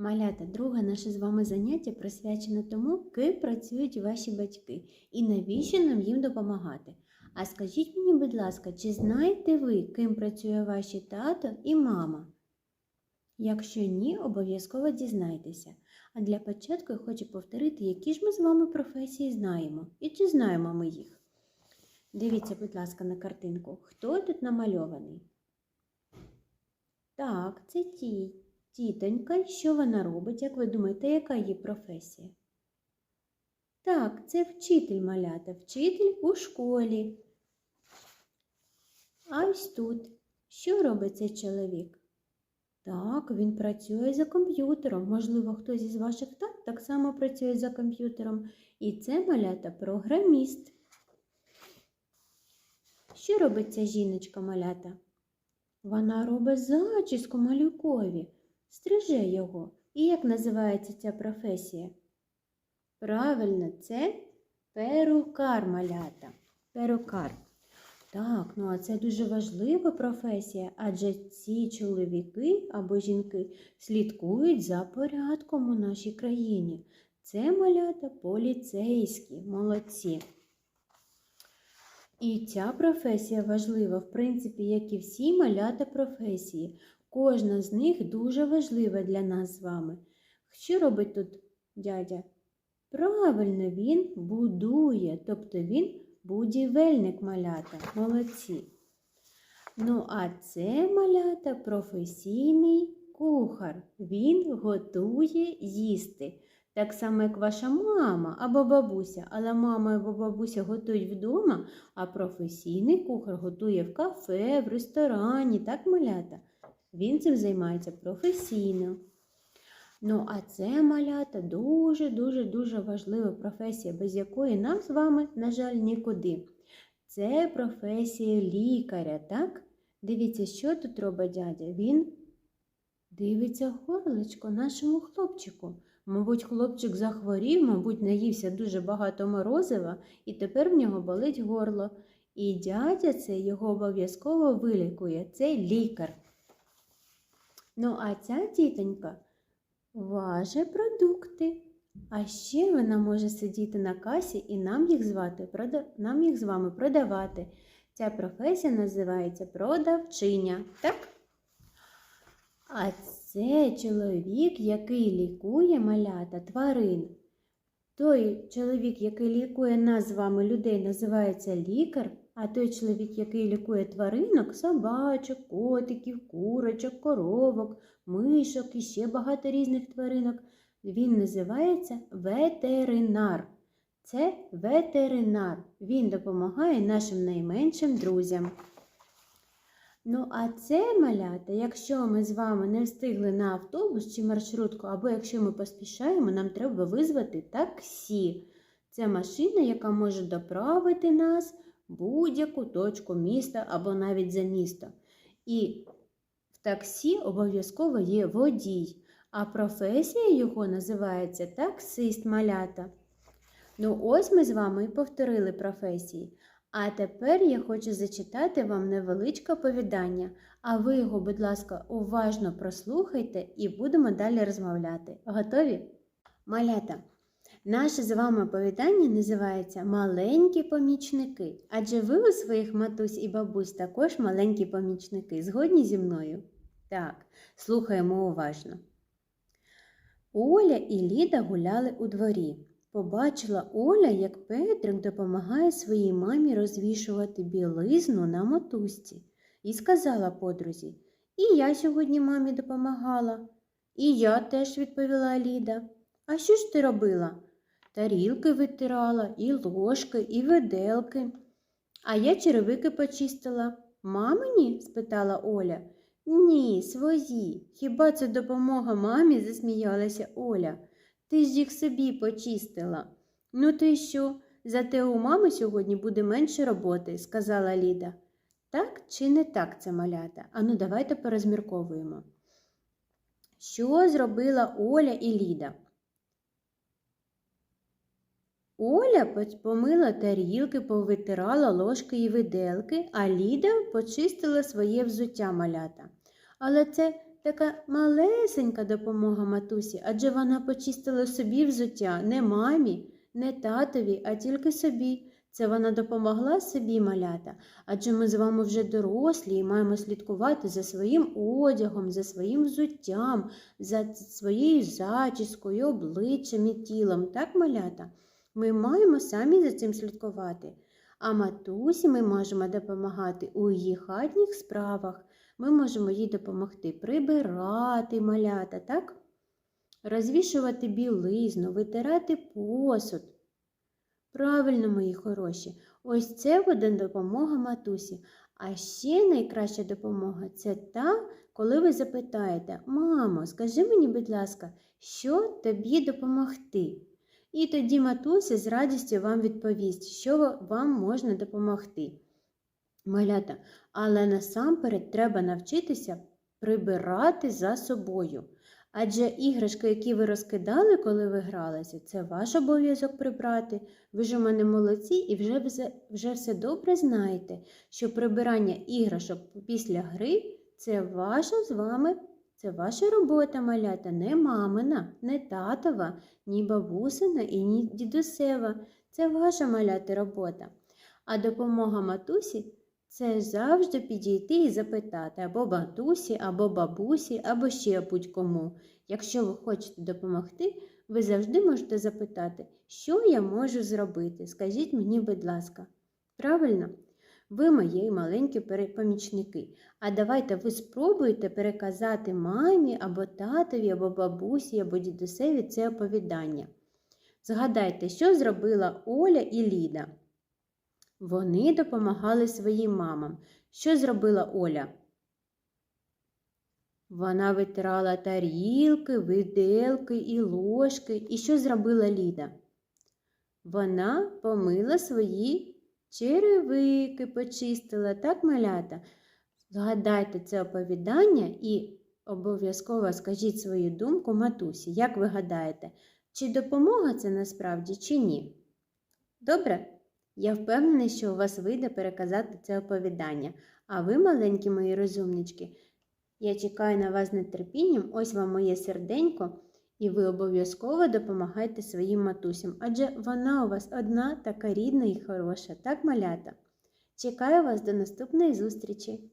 Малята, друге наше з вами заняття присвячене тому, ким працюють ваші батьки і навіщо нам їм допомагати. А скажіть мені, будь ласка, чи знаєте ви, ким працює ваші тато і мама? Якщо ні, обов'язково дізнайтеся. А для початку я хочу повторити, які ж ми з вами професії знаємо і чи знаємо ми їх. Дивіться, будь ласка, на картинку. Хто тут намальований? Так, це ті. Тітонька, що вона робить, як ви думаєте, яка її професія? Так, це вчитель малята, вчитель у школі. А ось тут. Що робить цей чоловік? Так, він працює за комп'ютером. Можливо, хтось із ваших так так само працює за комп'ютером. І це малята програміст. Що робить ця жіночка малята? Вона робить зачіску малюкові, стриже його. І як називається ця професія? Правильно, це перукар малята. Перукар. Так, ну а це дуже важлива професія, адже ці чоловіки або жінки слідкують за порядком у нашій країні. Це малята поліцейські, молодці. І ця професія важлива, в принципі, як і всі малята професії. Кожна з них дуже важлива для нас з вами. Що робить тут дядя? Правильно, він будує, тобто він будівельник малята. Молодці. Ну, а це малята професійний кухар. Він готує їсти. Так само, як ваша мама або бабуся, але мама або бабуся готують вдома, а професійний кухар готує в кафе, в ресторані, так малята. Він цим займається професійно. Ну, а це малята дуже-дуже дуже важлива професія, без якої нам з вами, на жаль, нікуди. Це професія лікаря, так? Дивіться, що тут робить дядя. Він дивиться горлечко нашому хлопчику. Мабуть, хлопчик захворів, мабуть, наївся дуже багато морозива, і тепер в нього болить горло. І дядя це його обов'язково вилікує. Це лікар. Ну, а ця тітонька важе продукти. А ще вона може сидіти на касі і нам їх звати, нам їх з вами продавати. Ця професія називається продавчиня. Так? А це чоловік, який лікує малята тварин. Той чоловік, який лікує нас з вами людей, називається лікар, а той чоловік, який лікує тваринок, собачок, котиків, курочок, коровок, мишок і ще багато різних тваринок, він називається ветеринар. Це ветеринар. Він допомагає нашим найменшим друзям. Ну, а це малята, якщо ми з вами не встигли на автобус чи маршрутку, або якщо ми поспішаємо, нам треба визвати таксі. Це машина, яка може доправити нас будь-яку точку міста або навіть за місто. І в таксі обов'язково є водій, а професія його називається таксист малята. Ну, ось ми з вами і повторили професії. А тепер я хочу зачитати вам невеличке оповідання, а ви його, будь ласка, уважно прослухайте і будемо далі розмовляти. Готові? Малята! Наше з вами оповідання називається Маленькі помічники. Адже ви у своїх матусь і бабусь також маленькі помічники. Згодні зі мною? Так, слухаємо уважно. Оля і Ліда гуляли у дворі. Побачила Оля, як Петрик допомагає своїй мамі розвішувати білизну на мотузці, і сказала подрузі, і я сьогодні мамі допомагала. І я теж відповіла Ліда. А що ж ти робила? Тарілки витирала, і ложки, і виделки. А я черевики почистила. Мамині? спитала Оля. Ні, свої. Хіба це допомога мамі? засміялася Оля. Ти ж їх собі почистила. Ну, то й що? Зате у мами сьогодні буде менше роботи, сказала Ліда. Так чи не так це малята? Ану, давайте порозмірковуємо. Що зробила Оля і Ліда? Оля помила тарілки, повитирала ложки і виделки, а Ліда почистила своє взуття малята. Але це така малесенька допомога матусі, адже вона почистила собі взуття не мамі, не татові, а тільки собі. Це вона допомогла собі малята, адже ми з вами вже дорослі і маємо слідкувати за своїм одягом, за своїм взуттям, за своєю зачіскою, обличчям і тілом, так, малята? Ми маємо самі за цим слідкувати. А матусі ми можемо допомагати у її хатніх справах. Ми можемо їй допомогти прибирати малята, так? Розвішувати білизну, витирати посуд. Правильно, мої хороші, ось це буде допомога матусі. А ще найкраща допомога це та, коли ви запитаєте, мамо, скажи мені, будь ласка, що тобі допомогти? І тоді матуся з радістю вам відповість, що вам можна допомогти. Малята, але насамперед треба навчитися прибирати за собою. Адже іграшки, які ви розкидали, коли ви гралися, це ваш обов'язок прибрати. Ви ж у мене молодці і вже, вже все добре знаєте, що прибирання іграшок після гри це ваша з вами, це ваша робота, малята, не мамина, не татова, ні бабусина і ні дідусева. Це ваша малята робота. А допомога матусі це завжди підійти і запитати або матусі, або бабусі, або ще будь-кому. Якщо ви хочете допомогти, ви завжди можете запитати, що я можу зробити. Скажіть мені, будь ласка. Правильно? Ви мої маленькі помічники. А давайте ви спробуєте переказати мамі або татові, або бабусі, або дідусеві це оповідання. Згадайте, що зробила Оля і Ліда. Вони допомагали своїм мамам. Що зробила Оля? Вона витирала тарілки, виделки і ложки. І що зробила Ліда? Вона помила свої черевики, почистила, так, малята? Згадайте це оповідання і обов'язково скажіть свою думку матусі. Як ви гадаєте, чи допомога це насправді, чи ні? Добре? Я впевнений, що у вас вийде переказати це оповідання. А ви, маленькі мої розумнички, я чекаю на вас нетерпінням, ось вам моє серденько, і ви обов'язково допомагайте своїм матусям, адже вона у вас одна така рідна і хороша, так, малята? Чекаю вас до наступної зустрічі!